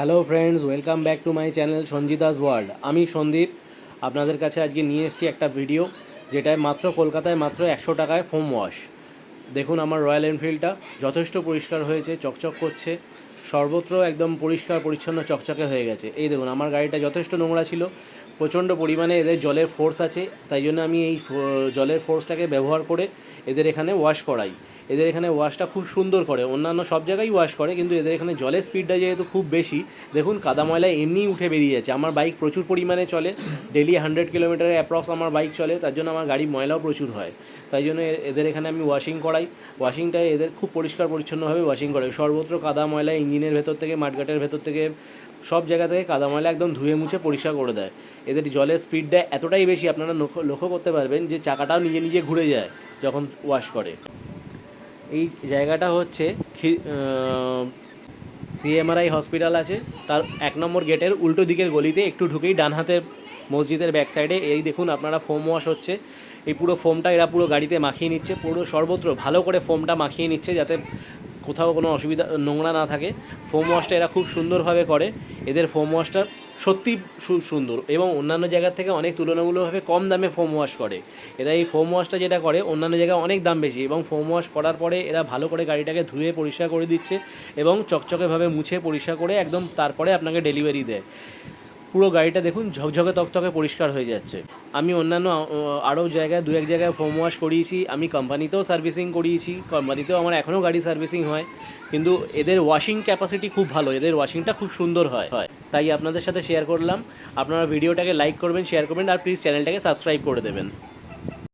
Hello friends welcome back to my channel Sanjita's world আমি সন্দীপ। আপনাদের কাছে আজকে নিয়ে এসেছি একটা ভিডিও যেটায় মাত্র কলকাতায় মাত্র একশো টাকায় ফোম ওয়াশ দেখুন আমার রয়্যাল এনফিল্ডটা যথেষ্ট পরিষ্কার হয়েছে, চকচক করছে, সর্বত্র একদম পরিষ্কার, পরিচ্ছন্ন, চকচকে হয়ে গেছে। এই দেখুন, আমার গাড়িটা যথেষ্ট নোংরা ছিল, প্রচণ্ড পরিমাণে এদের জলের ফোর্স আছে, তাই জন্য আমি এই জলের ফোর্সটাকে ব্যবহার করে এদের এখানে ওয়াশ করাই। এদের এখানে ওয়াশটা খুব সুন্দর করে। অন্যান্য সব জায়গায় ওয়াশ করে, কিন্তু এদের এখানে জলের স্পিডটা যেহেতু খুব বেশি, দেখুন কাদা ময়লা এমনিই উঠে বেরিয়ে যাচ্ছে। আমার বাইক প্রচুর পরিমাণে চলে ডেলি হান্ড্রেড কিলোমিটারে অ্যাপ্রক্স আমার বাইক চলে, তার জন্য আমার গাড়ি ময়লাও প্রচুর হয়। তাই জন্য এদের এখানে আমি ওয়াশিং করাই। ওয়াশিংটায় এদের খুব পরিষ্কার পরিচ্ছন্নভাবে ওয়াশিং করে সর্বত্র কাদা ময়লা ইঞ্জিনের ভেতর থেকে, মাঠঘাটের ভেতর থেকে, সব জায়গা থেকে কাদা ময়লা একদম ধুয়ে মুছে পরিষ্কার করে দেয়। এদের জলের স্পিডটা এতটাই বেশি, আপনারা লক্ষ্য করতে পারবেন যে চাকাটাও নিজে নিজে ঘুরে যায় যখন ওয়াশ করে। এই জায়গাটা হচ্ছে সিএমআরআই হসপিটাল আছে। তার এক নম্বর গেটের উল্টো দিকের গলিতে একটু ঢুকেই ডান হাতে মসজিদের ব্যাক সাইডে এই দেখুন আপনারা ফোম ওয়াশ হচ্ছে। এই পুরো ফোমটা এরা পুরো গাড়িতে মাখিয়ে নিচ্ছে। পুরো সর্বত্র ভালো করে ফোমটা মাখিয়ে নিচ্ছে যাতে কোথাও কোনো অসুবিধা, নোংরা না থাকে। ফোম ওয়াশটা এরা খুব সুন্দরভাবে করে। এদের ফোম ওয়াশটা সত্যি সুন্দর এবং অন্যান্য জায়গার থেকে অনেক তুলনামূলকভাবে কম দামে ফোম ওয়াশ করে। এরা এই ফোম ওয়াশটা যেটা করে, অন্যান্য জায়গায় অনেক দাম বেশি এবং ফোম ওয়াশ করার পরে এরা ভালো করে গাড়িটাকে ধুয়ে পরিষ্কার করে দিচ্ছে এবং চকচকেভাবে মুছে পরিষ্কার করে একদম তারপরে আপনাকে ডেলিভারি দেয়। পুরো গাড়িটা দেখুন ঝকঝকে তকতকে পরিষ্কার হয়ে যাচ্ছে। আমি অন্যান্য আরও জায়গায়, দু এক জায়গায় ফোম ওয়াশ করিয়েছি। আমি কোম্পানিতেও সার্ভিসিং করিয়েছি। কোম্পানিতেও আমার এখনও গাড়ি সার্ভিসিং হয়। কিন্তু এদের ওয়াশিং ক্যাপাসিটি খুব ভালো। এদের ওয়াশিংটা খুব সুন্দর হয়। হয়। তাই আপনাদের সাথে শেয়ার করলাম। আপনারা ভিডিওটাকে লাইক করবেন শেয়ার করবেন, আর প্লিজ চ্যানেলটাকে সাবস্ক্রাইব করে দেবেন।